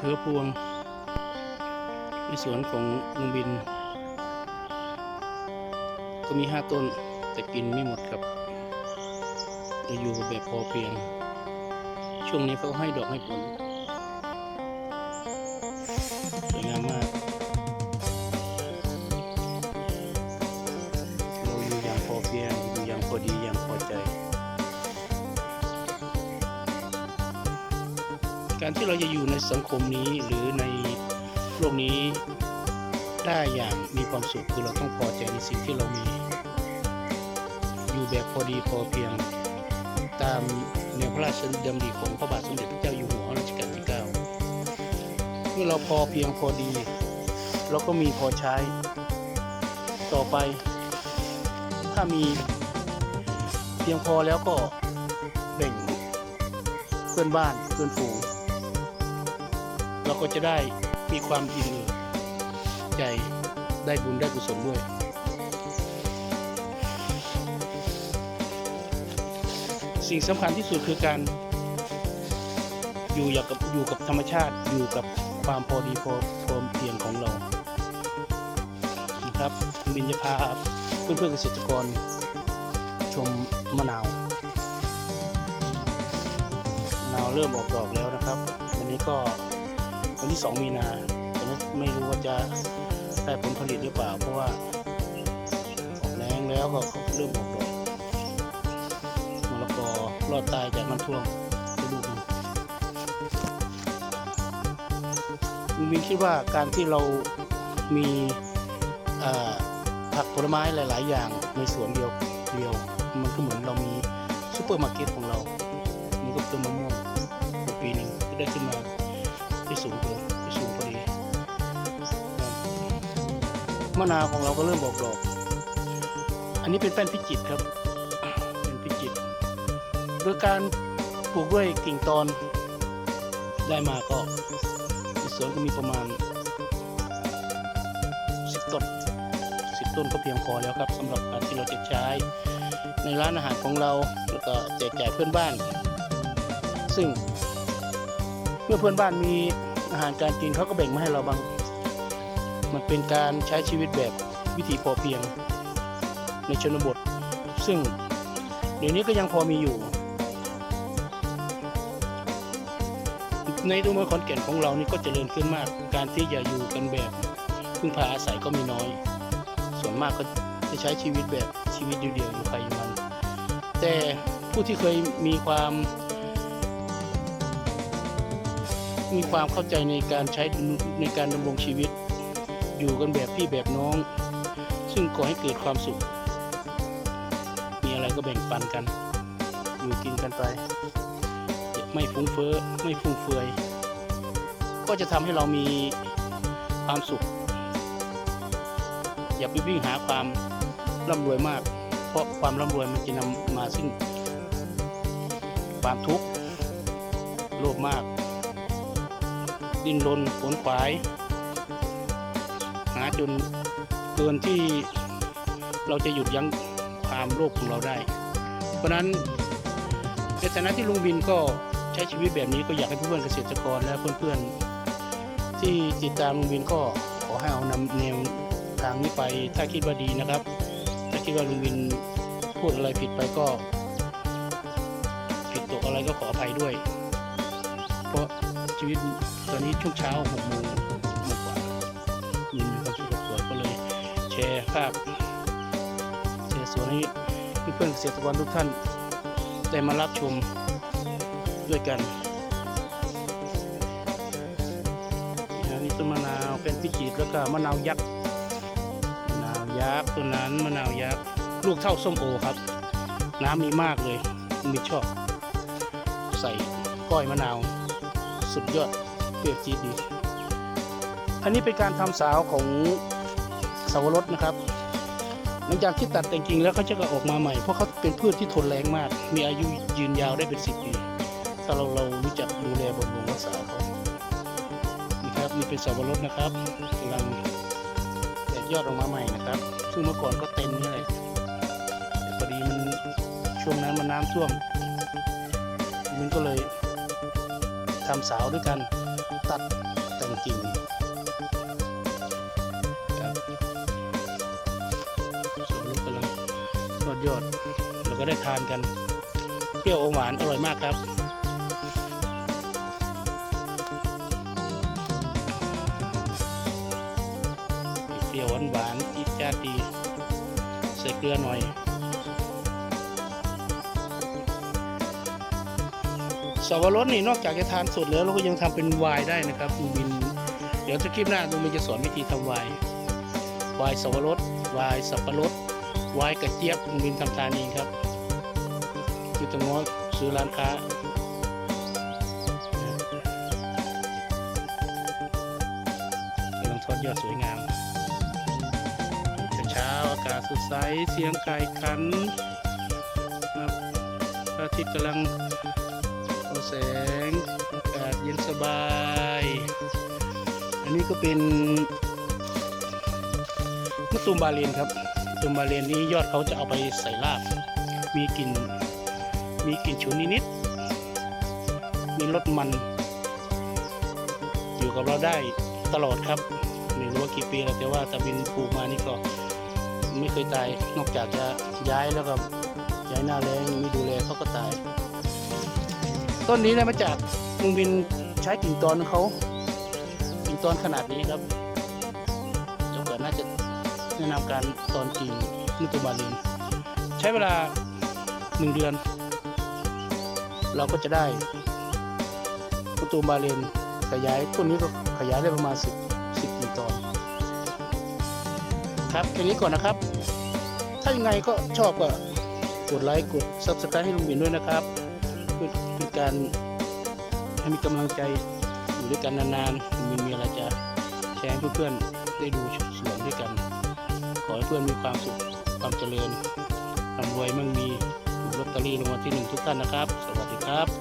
เขือพวงในสวนของลุงบิน ก็มีห้าต้นแต่กินไม่หมดครับอยู่แบบพอเพียง ช่วงนี้เขาให้ดอกให้ผลสวยงามมาก การที่เราจะอยู่ในสังคมนี้หรือในโลกนี้ได้อย่างมีความสุขคือเราต้องพอใจในสิ่งที่เรามี อยู่แบบพอดีพอเพียงตามแนวพระราชดำริของพระบาทสมเด็จพระเจ้าอยู่หัวรัชกาลที่9เมื่อเราพอเพียงพอดี เราก็มีพอใช้ ต่อไป ถ้ามีเพียงพอแล้วก็แบ่งเพื่อนบ้านเพื่อนฝูง เราก็จะได้มีความอิ่มเอิบใจได้บุญได้กุศลด้วยสิ่งสำคัญที่สุดคือการอยู่อย่ากับอยู่กับธรรมชาติอยู่กับความพอดีพอพอเพียงของเรานะครับบินจะพาเพื่อนเพื่อนเกษตรกร ชมมะนาวมะนาวเริ่มออกดอกแล้วนะครับ วันนี้ก็ วันที่2มีนาแต่ไม่รู้ว่าจะได้ผลผลิตหรือเปล่า เพราะว่าออกแรงแล้วก็เริ่มออกดอกมะละกอรอดตายจากน้ำท่วมไปดูกันลุงวินคิดว่าการที่เรามีผักผลไม้หลาย ๆ อย่างในสวนเดียวเดียว มันก็เหมือนเรามีซูเปอร์มาร์เก็ตของเรา มันก็ต้นมะม่วงปีหนึ่งก็ได้ขึ้นมา ได้สูงเกินได้สูงพอดีมะนาวของเราก็เริ่มบอกดอก อันนี้เป็นแป้นพิจิตครับ เป็นพิจิต โดยการปลูกด้วยกิ่งตอนได้มาก็สวนก็มีประมาณ10ต้น10ต้นก็เพียงพอแล้วครับสำหรับการที่เราจะใช้ในร้านอาหารของเราแล้วก็แจกจ่ายเพื่อนบ้าน ซึ่ง เมื่อเพื่อนบ้านมีอาหารการกินเขาก็แบ่งมาให้เราบาง มันเป็นการใช้ชีวิตแบบวิถีพอเพียง ในชนบท ซึ่งเดี๋ยวนี้ก็ยังพอมีอยู่ ในตัวเมืองขอนแก่นของเรานี่ก็เจริญขึ้นมาก การที่จะอยู่กันแบบพึ่งพาอาศัยก็มีน้อย ส่วนมากก็จะใช้ชีวิตแบบชีวิตเดียวๆอยู่ใครอยู่มันแต่ผู้ที่เคยมีความ มีความเข้าใจในการใช้ในการดำรงชีวิต อยู่กันแบบพี่แบบน้อง ซึ่งก่อให้เกิดความสุข มีอะไรก็แบ่งปันกัน อยู่กินกันไป ไม่ฟุ้งเฟ้อไม่ฟุ่มเฟือย ก็จะทำให้เรามีความสุข อย่าไปวิ่งหาความร่ำรวยมาก เพราะความร่ำรวยมันจะนำมาซึ่งความทุกข์โลภมาก ดิ้นรนขวนขวาย หาจนเกินที่เราจะหยุดยั้งความโลภของเราได้ เพราะนั้นในฐานะที่ลุงบินก็ใช้ชีวิตแบบนี้ก็อยากให้เพื่อนเกษตรกรและเพื่อนๆ ที่ติดตามลุงบินก็ขอให้เอานำแนวทางนี้ไปถ้าคิดว่าดีนะครับ ถ้าคิดว่าลุงบินพูดอะไรผิดไปก็ ผิดตกอะไรก็ขออภัยด้วย เพราะ ชีวิตตอนนี้ช่วงเช้าหกโมงมกว่ามีความสุขกับสวนก็เลยแชร์ภาพแชร์สวนให้เพื่อนเกษตรกรทุกท่านได้มารับชมด้วยกันนี่นะนี่ต้นมะนาวเป็นพิจิตรแล้วก็มะนาวยักษ์มะนาวยักษ์ต้นนั้นมะนาวยักษ์ลูกเท่าส้มโอครับ น้ำมีมากเลยมีชอบ ใส่ก้อยมะนาว สุดยอดเปรี้ยวจี๊ดดี อันนี้เป็นการทำสาวของสาวรสนะครับ หลังจากที่ตัดแต่งกิ่งแล้วเขาจะก็ออกมาใหม่ เพราะเขาเป็นพืชที่ทนแรงมาก มีอายุยืนยาวได้เป็นสิบปี ถ้าเราเรารู้จักดูแลบำรุงรักษาเขานี่ครับนี่เป็นสาวรสนะครับกำลังแตกยอดออกมาใหม่นะครับ ซึ่งเมื่อก่อนก็เต็มนี่เลยแต่พอดีมันช่วงนั้นมันน้ำท่วม มันก็เลยทำสาวด้วยกันตัดแต่งกิ่งครับสวนลูกกำลังยอดยอดเราก็ได้ทานกันเปรี้ยวอมหวานอร่อยมากครับเปรี้ยวหวานหวานจี๊ดจ๊าดีใส่เกลือหน่อย สวรสนี่นอกจากจะทานสดแล้วเราก็ยังทำเป็นวน์ได้นะครับลุงบิน เดี๋ยวจะคลิปหน้าลุงบินจะสอนวิธีทำไวน์ไวน์สวรสไวน์สับปะรดวน์กระเจี๊ยบลุงบินทำทานเองครับอยู่ตรงง้อซื้อร้านค้าทอดยอดสวยงามเช้าอากาศสดใสเสียงไก่ขันครับพระอาทิตย์กำลัง แสงอากาศเย็นสบาย อันนี้ก็เป็นมะตูมบาเลนครับมะตูมบาเลนนี้ยอดเขาจะเอาไปใส่ลาบ มีกลิ่นมีกลิ่นฉุนนิดๆมีรสมัน อยู่กับเราได้ตลอดครับไม่รู้ว่ากี่ปีแล้วแต่ว่าตะบินปลูกมานี่ก็ไม่เคยตาย นอกจากจะย้ายแล้วก็ย้ายหน้าแรงไม่ดูแลเขาก็ตาย ต้นนี้ได้มาจากลุงบินใช้กิ่งตอนเขากิ่งตอนขนาดนี้ครับเจ้าเกิดน่าจะแนะนำการตอนกิ่งมุตุบาลินใช้เวลาหนึ่งเดือน เราก็จะได้มุตุบาลินขยายต้นนี้ก็ขยายได้ประมาณสิบสิบกิ่งตอน ครับแค่นี้ก่อนนะครับ ถ้ายังไงก็ชอบก็กดไลค์กด subscribe ให้ลุงบินด้วยนะครับคือ การให้มีกำลังใจอยู่ด้วยกันนานๆลุงบินมีอะไรจะแชร์เพื่อนๆได้ดูสวนด้วยกัน ขอให้เพื่อนมีความสุขความเจริญร่ำรวยมั่งมีถูกลอตเตอรี่รางวัลที่หนึ่งทุกท่านนะครับ สวัสดีครับ